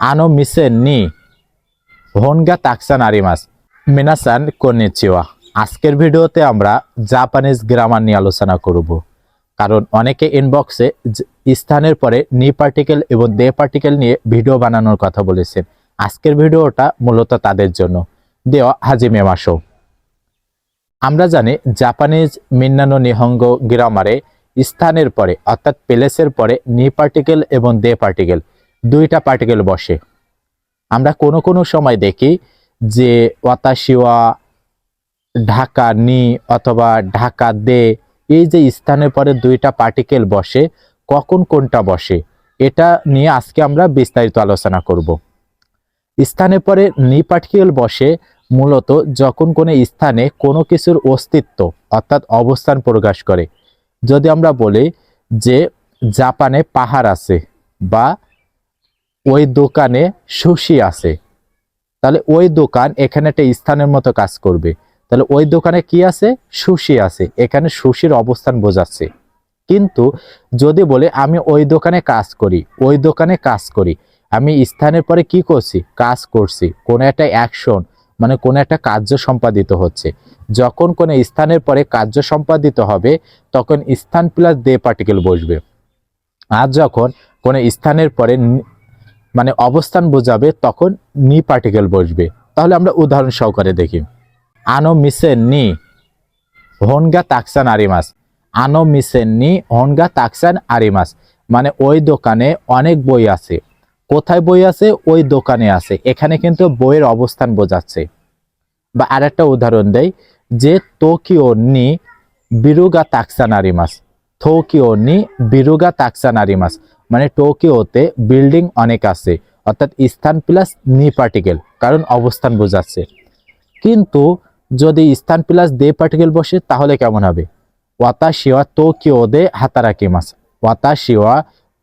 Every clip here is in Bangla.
আনো মিসেন নি। হোনগা তাকসান আরিমাস মিনাসান কনিচিওয়া। আজকের ভিডিওতে আমরা জাপানিজ গ্রামার নিয়ে আলোচনা করব। কারণ অনেকে ইনবক্সে স্থানের পরে নি পার্টিকেল এবং দে পার্টিকেল নিয়ে ভিডিও বানানোর কথা বলেছেন। আজকের ভিডিওটা মূলত তাদের জন্য। দেওয়া হাজিমে মাসো। আমরা জানি জাপানিজ মিন্নানো নিহঙ্গ গ্রামারে স্থানের পরে, অর্থাৎ প্লেসের পরে নি পার্টিকেল এবং দে পার্টিকেল দুইটা পার্টিকেল বসে। আমরা কোনো কোনো সময় দেখি যে ওয়াতাশিওয়া ঢাকা নি অথবা ঢাকা দে, এই যে স্থানের পরে দুইটা পার্টিকেল বসে, কখন কোনটা বসে, এটা নিয়ে আজকে আমরা বিস্তারিত আলোচনা করব। স্থানের পরে নি পার্টিকেল বসে মূলত যখন কোনো স্থানে কোনো কিছুর অস্তিত্ব অর্থাৎ অবস্থান প্রকাশ করে। যদি আমরা বলি যে জাপানে পাহাড় আছে বা ওই দোকানে সুশি আছে। তাহলে ওই দোকান এখানে একটা স্থানের মতো কাজ করবে। তাহলে ওই দোকানে কি আছে? সুশি আছে। এখানে সুশির অবস্থান বোঝাচ্ছে। কিন্তু যদি বলে, আমি ওই দোকানে কাজ করি, ওই দোকানে কাজ করি, আমি স্থানের পরে কি করছি? কাজ করছি। কোনো একটা অ্যাকশন মানে কোনো একটা কার্য সম্পাদিত হচ্ছে। যখন কোনো স্থানের পরে কার্য সম্পাদিত হবে, তখন স্থান প্লাস দে পার্টিকেল বসবে। আর যখন কোনো স্থানের পরে মানে অবস্থান বোঝাবে, তখন নি পার্টিকেল বসবে। তাহলে আমরা উদাহরণ সহকারে দেখি। আনো মিসেন নি, হনগা তাকসান আরিমাস আনো মিসেন নি, হনগা তাকসান আরিমাস মানে ওই দোকানে অনেক বই আছে। কোথায় বই আছে? ওই দোকানে আছে। এখানে কিন্তু বইয়ের অবস্থান বোঝাচ্ছে। বা আরেকটা উদাহরণ দেয় যে তোকিও নি, বিরুগা তাকসান আরিমাস টোকিও নি, বিরুগা তাকসান আরিমাস মানে টোকিওতে বিল্ডিং অনেক আছে। অর্থাৎ স্থান প্লাস নি পার্টিকেল কারণ অবস্থান বোঝাচ্ছে। কিন্তু যদি স্থান প্লাস দে পার্টিকেল বসে, তাহলে কেমন হবে? ওয়াতাশিওয়া টোকিওদে হাতারাকিমাস ওয়াতাশিওয়া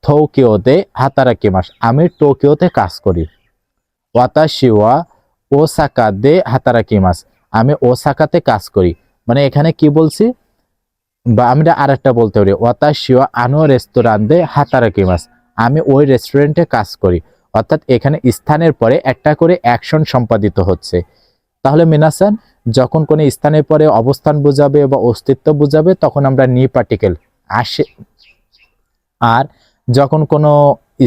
টোকিওদে হাতারাকিমাস আমি টোকিওতে কাজ করি। ওয়াতাশিওয়া ওসাকা দে হাতারাকিমাস আমি ওসাকাতে কাজ করি। মানে এখানে কি বলছি? বা আমরা আরেকটা বলতে পারি, ওয়াতাশিওয়া আনো রেস্তোরাঁ দে হাতারাকিমাস আমি ওই রেস্টুরেন্টে কাজ করি। অর্থাৎ এখানে স্থানের পরে একটা করে অ্যাকশন সম্পাদিত হচ্ছে। তাহলে মিনাসান, যখন কোনো স্থানের পরে অবস্থান বোঝাবে বা অস্তিত্ব বোঝাবে, তখন আমরা নি পার্টিকেল আসে। আর যখন কোনো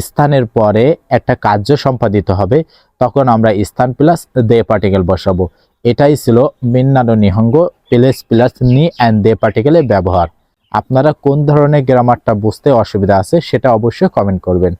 স্থানের পরে একটা কার্য সম্পাদিত হবে, তখন আমরা স্থান প্লাস দে পার্টিকেল বসাবো। এটাই ছিল Minna no Nihongo place plus নি অ্যান্ড দে পার্টিকেলের ব্যবহার। আপনারা কোন ধরনের গ্রামারটা বুঝতে অসুবিধা আছে সেটা অবশ্যই কমেন্ট করবেন।